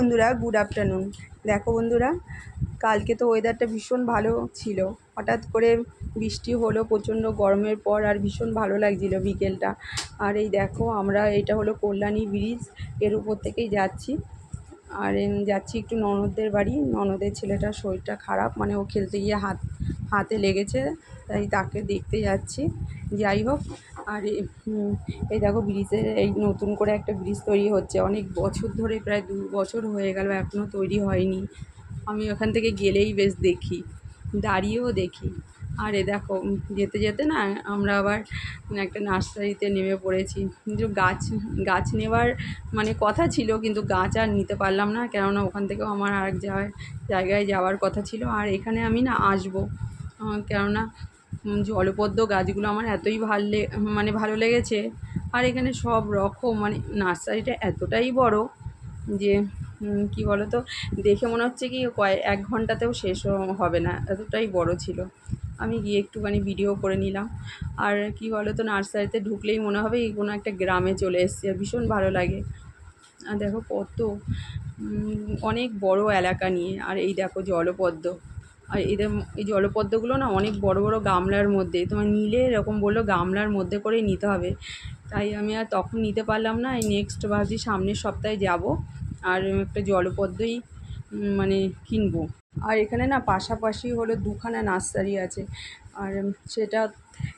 বন্ধুরা good afternoon দেখো বন্ধুরা, কালকে তো ওয়েদারটা ভীষণ ভালো ছিল। হঠাৎ করে বৃষ্টি হলো, প্রচণ্ড গরমের পর আর ভীষণ ভালো লাগছিল বিকেলটা। আর এই দেখো, আমরা এটা হলো কল্যাণী ব্রিজের উপর থেকেই যাচ্ছি। আর যাচ্ছি একটু ননদদের বাড়ি। ননদের ছেলেটার শরীরটা খারাপ মানে ও খেলতে গিয়ে হাত, হাতে লেগেছে, তাই তাকে দেখতে যাচ্ছি। যাই হোক আর এই দেখো ব্রিজের এই নতুন করে একটা ব্রিজ তৈরি হচ্ছে। অনেক বছর ধরে, প্রায় দু বছর হয়ে গেল এখনও তৈরি হয়নি। আমি ওখান থেকে গেলেই বেশ দেখি, দাঁড়িয়েও দেখি। আর এ দেখো, যেতে যেতে না, আমরা আবার একটা নার্সারিতে নেমে পড়েছি। কিন্তু গাছ গাছ নেওয়ার মানে কথা ছিল, কিন্তু গাছ আর নিতে পারলাম না, কেননা ওখান থেকেও আমার আরেক জায়গায় জায়গায় যাওয়ার কথা ছিল। আর এখানে আমি না আসব কেননা জলপদ্ম গাছগুলো আমার এতই ভালো মানে ভালো লেগেছে। আর এখানে সব রকম মানে নার্সারিটা এতটাই বড় যে কী বলো তো দেখে মনে হচ্ছে কি কয়, এক ঘন্টাতেও শেষ হবে না, এতটাই বড় ছিল। আমি গিয়ে একটুখানি ভিডিও করে নিলাম। আর কি বলো তো নার্সারিতে ঢুকলেই মনে হবে এই কোনো একটা গ্রামে চলে এসেছি, আর ভীষণ ভালো লাগে। আর দেখো কত অনেক বড় এলাকা নিয়ে, আর এই দেখো জলপদ্ম। আর এদের এই জলপদ্মগুলো না অনেক বড় বড় গামলার মধ্যে তোমার নিলে এরকম বলল গামলার মধ্যে করেই নিতে হবে। তাই আমি আর তখন নিতে পারলাম না, এই নেক্সট ভাবছি সামনের সপ্তাহে যাব আর একটা জলপদ্মই মানে কিনবো। আর এখানে না পাশাপাশি হলো দুখানা নার্সারি আছে, আর সেটা,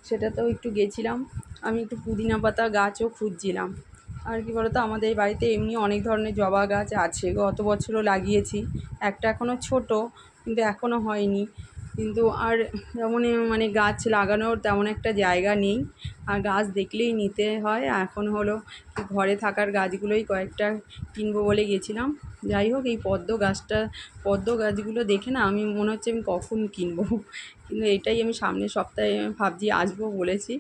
সেটাতেও একটু গেছিলাম। আমি একটু পুদিনা পাতা গাছও খুঁজছিলাম। আর কি বলতো, আমাদের বাড়িতে এমনি অনেক ধরনের জবা গাছ আছে, গত বছরও লাগিয়েছি। একটা এখনও ছোট কিন্তু এখনও হয়নি। কিন্তু আর যেমন মানে গাছ লাগানোর তেমন একটা জায়গা নেই। আর গাছ দেখলেই নিতে হয়। এখন হলো ঘরে থাকার গাছগুলোই কয়েকটা কিনবো বলে গেছিলাম। যাই হোক, এই পদ্ম গাছটা, পদ্ম গাছগুলো দেখে না আমি মনে হচ্ছে আমি কখন কিনবো। কিন্তু এটাই আমি সামনের সপ্তাহে ভাবছি আসব বলেছি।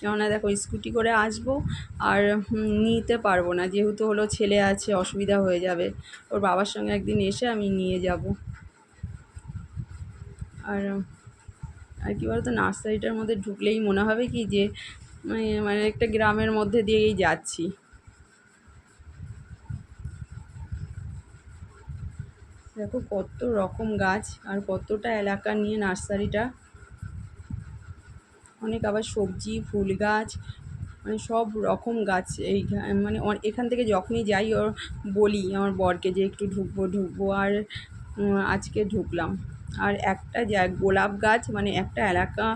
কেননা দেখো, স্কুটি করে আসব আর নিতে পারব না। যেহেতু হলো ছেলে আছে, অসুবিধা হয়ে যাবে। ওর বাবার সঙ্গে একদিন এসে আমি নিয়ে যাব। আর আর কী বলতো, নার্সারিটার মধ্যে ঢুকলেই মনে হবে কি যে মানে মানে একটা গ্রামের মধ্যে দিয়েই যাচ্ছি। দেখো কত রকম গাছ আর কতটা এলাকা নিয়ে নার্সারিটা। অনেক আবার সবজি, ফুল গাছ মানে সব রকম গাছ এই মানে এখান থেকে যখনই যাই ওর বলি, আমার বরকে যে একটু ঢুকবো ঢুকবো আর আজকে ঢুকলাম। আর একটা যা গোলাপ গাছ মানে একটা এলাকা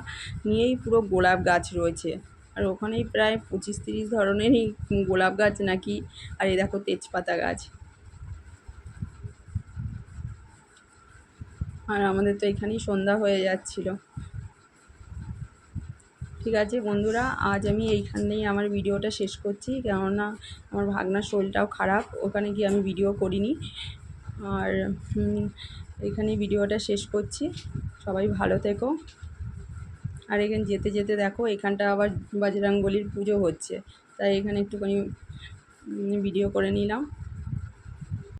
নিয়েই পুরো গোলাপ গাছ রয়েছে। আর ওখানেই প্রায় পঁচিশ তিরিশ ধরনেরই গোলাপ গাছ নাকি, আর এ দেখো তেজপাতা গাছ। আর আমাদের তো এখানেই সন্ধ্যা হয়ে যাচ্ছিল। ঠিক আছে বন্ধুরা, আজ আমি এইখানেই আমার ভিডিওটা শেষ করছি। কেননা আমার ভাগনার শরীরটাও খারাপ, ওখানে গিয়ে আমি ভিডিও করিনি। আর এখানে ভিডিওটা শেষ করছি। সবাই ভালো থেকো। আর এখানে যেতে যেতে দেখো, এখানটা আবার বাজরাঙ্গলির পুজো হচ্ছে। তাই এখানে একটুখানি ভিডিও করে নিলাম।